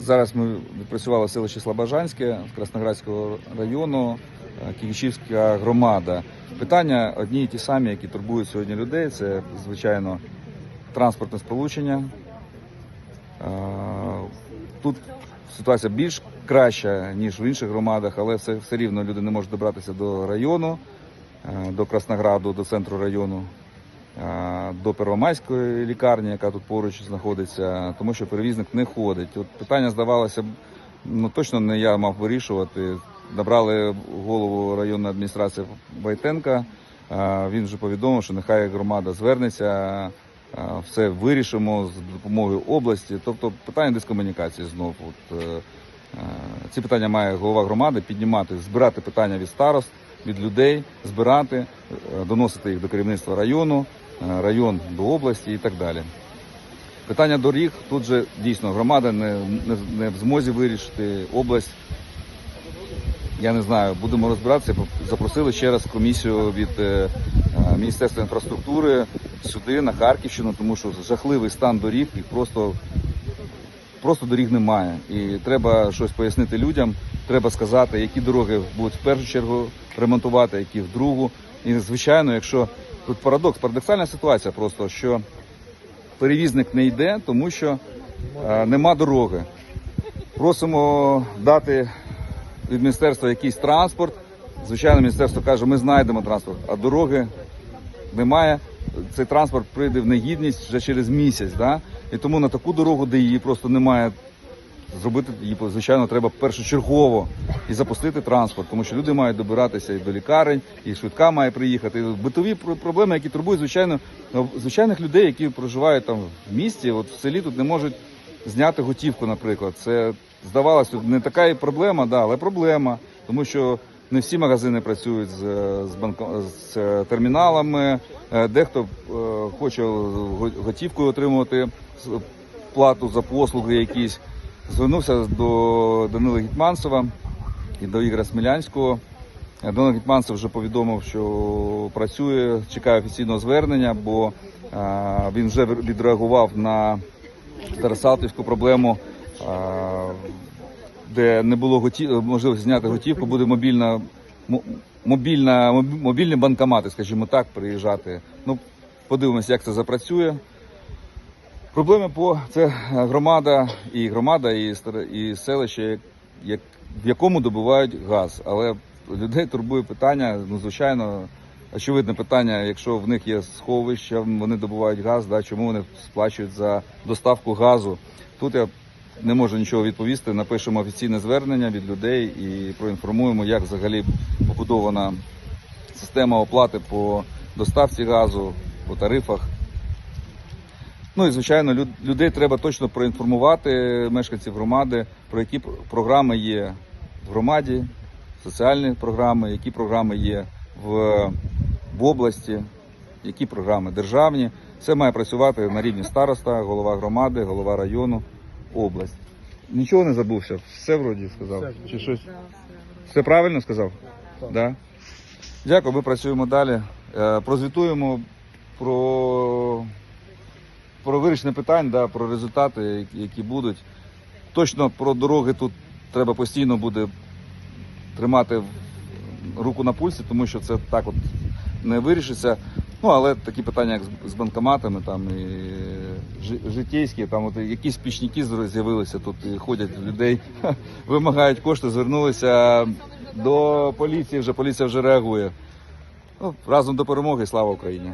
Зараз ми відпрацювали селище Слобожанське Красноградського району, е, Київщівська громада. Питання одні і ті самі, які турбують сьогодні людей. Це звичайно транспортне сполучення. Е, Тут ситуація більш краща, ніж в інших громадах, але все, все рівно люди не можуть добратися до району, е, до Краснограду, до центру району, до Первомайської лікарні, яка тут поруч знаходиться, тому що перевізник не ходить. От питання здавалося б, ну точно не я мав вирішувати. Набрали голову районної адміністрації Войтенка. Е, Він вже повідомив, що нехай громада звернеться, е, все вирішимо з допомогою області. Тобто питання дискомунікації знов. От, е, е, ці питання має голова громади піднімати, збирати питання від старост, від людей, збирати, е, доносити їх до керівництва району, е, район до області і так далі. Питання доріг тут же дійсно громада не, не, не в змозі вирішити область. Я не знаю, будемо розбиратися. Запросили ще раз комісію від е, е, Міністерства інфраструктури сюди, на Харківщину, тому що жахливий стан доріг, їх просто, просто доріг немає. І треба щось пояснити людям. Треба сказати, які дороги будуть в першу чергу ремонтувати, які в другу. І звичайно, якщо тут парадокс, парадоксальна ситуація, просто що перевізник не йде, тому що е, нема дороги. Просимо дати від міністерства якийсь транспорт. Звичайно, міністерство каже, ми знайдемо транспорт, а дороги немає. Цей транспорт прийде в негідність вже через місяць. Да? І тому на таку дорогу, де її просто немає, зробити її, звичайно, треба першочергово і запустити транспорт, тому що люди мають добиратися і до лікарень, і швидка має приїхати. І Битові про- проблеми, які турбують, звичайно, звичайних людей, які проживають там в місті, от в селі тут не можуть зняти готівку, наприклад. Це здавалося не така і проблема, да, але проблема, тому що не всі магазини працюють з, з, банко, з е, терміналами. Е, Дехто е, хоче го- готівкою отримувати плату за послуги якісь. Звернувся до Данила Гетманцева і до Ігоря Смілянського. Данило Гетманцев вже повідомив, що працює, чекає офіційного звернення, бо він вже відреагував на Старосалтівську проблему, де не було готі... можливості зняти готівку, буде мобільна, мо- мобільна, мобільні банкомати, скажімо так, приїжджати. Ну, подивимося, як це запрацює. Проблеми по це громада і громада, і, і селище, як, в якому добувають газ. Але людей турбує питання, ну звичайно, очевидне питання, якщо в них є сховища, вони добувають газ, да, чому вони сплачують за доставку газу. Тут я не можу нічого відповісти. Напишемо офіційне звернення від людей і проінформуємо, як взагалі побудована система оплати по доставці газу, по тарифах. Ну і звичайно, люд- людей треба точно проінформувати мешканців громади, про які програми є в громаді, соціальні програми, які програми є в, в області, які програми державні. Все має працювати на рівні староста, голова громади, голова району, область. Нічого не забувся, все вроді сказав. Все, Чи щось? Все, Все правильно сказав? Так. Да? Дякую, ми працюємо далі. Е, Прозвітуємо про, про вирішення питань, да, про результати, які- будуть. Точно про дороги тут треба постійно буде тримати руку на пульсі, тому що це так от не вирішиться. Ну, але такі питання, як з- банкоматами, там і жи- житейські, там от якісь пічники з'яв- з'явилися тут і ходять людей, вимагають кошти, звернулися до поліції, вже поліція вже реагує. Ну, разом до перемоги, слава Україні!